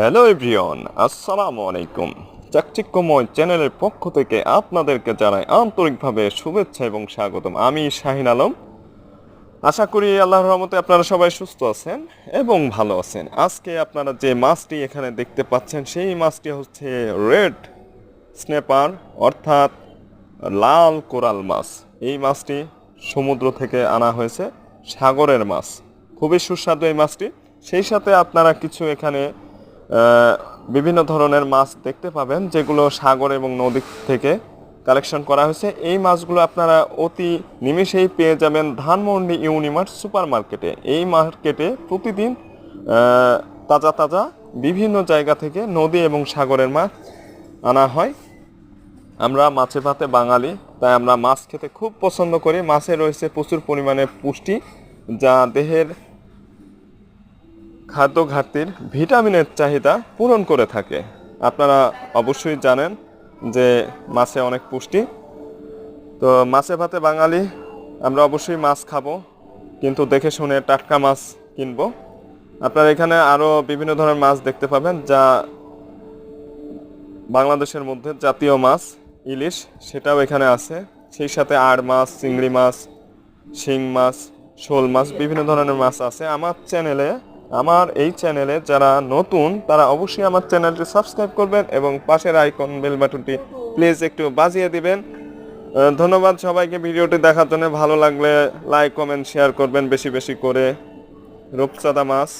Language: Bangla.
হ্যালো এভরিওয়ান, আসসালামু আলাইকুম। চাকচিক্যময় চ্যানেলের পক্ষ থেকে আপনাদেরকে জানাই আন্তরিকভাবে শুভেচ্ছা এবং স্বাগতম। আমি শাহিন আলম। আশা করি আল্লাহর রহমতে আপনারা সবাই সুস্থ আছেন এবং ভালো আছেন। আজকে আপনারা যে মাছটি এখানে দেখতে পাচ্ছেন, সেই মাছটি হচ্ছে রেড স্নেপার, অর্থাৎ লাল কোরাল মাছ। এই মাছটি সমুদ্র থেকে আনা হয়েছে সাগরের মাছ। খুবই সুস্বাদু এই মাছটি। সেই সাথে আপনারা কিছু এখানে বিভিন্ন ধরনের মাছ দেখতে পাবেন, যেগুলো সাগর এবং নদী থেকে কালেকশন করা হয়েছে। এই মাছগুলো আপনারা অতি নিমেষেই পেয়ে যাবেন ধানমন্ডি ইউনিমার্ট সুপার মার্কেটে এই মার্কেটে প্রতিদিন তাজা তাজা বিভিন্ন জায়গা থেকে নদী এবং সাগরের মাছ আনা হয়। আমরা মাছে ভাতে বাঙালি, তাই আমরা মাছ খেতে খুব পছন্দ করি। মাছে রয়েছে প্রচুর পরিমাণে পুষ্টি, যা দেহের খাদ্য ঘাটতির ভিটামিনের চাহিদা পূরণ করে থাকে। আপনারা অবশ্যই জানেন যে মাছে অনেক পুষ্টি। তো মাছে ভাতে বাঙালি, আমরা অবশ্যই মাছ খাব, কিন্তু দেখে শুনে টাটকা মাছ কিনবো। আপনারা এখানে আরও বিভিন্ন ধরনের মাছ দেখতে পাবেন, যা বাংলাদেশের মধ্যে জাতীয় মাছ, ইলিশ, সেটাও এখানে আছে। সেই সাথে আড় মাছ, চিংড়ি মাছ, শিং মাছ, শোল মাছ, বিভিন্ন ধরনের মাছ আছে। আমার চ্যানেলে আমার এই চ্যানেলে যারা নতুন, তারা অবশ্যই আমার চ্যানেলটি সাবস্ক্রাইব করবেন এবং পাশের আইকন বেল বাটনটি প্লিজ একটু বাজিয়ে দিবেন। ধন্যবাদ সবাইকে। ভিডিওটি দেখার জন্য ভালো লাগলে লাইক কমেন্ট শেয়ার করবেন বেশি বেশি করে। রূপচাঁদা মাছ।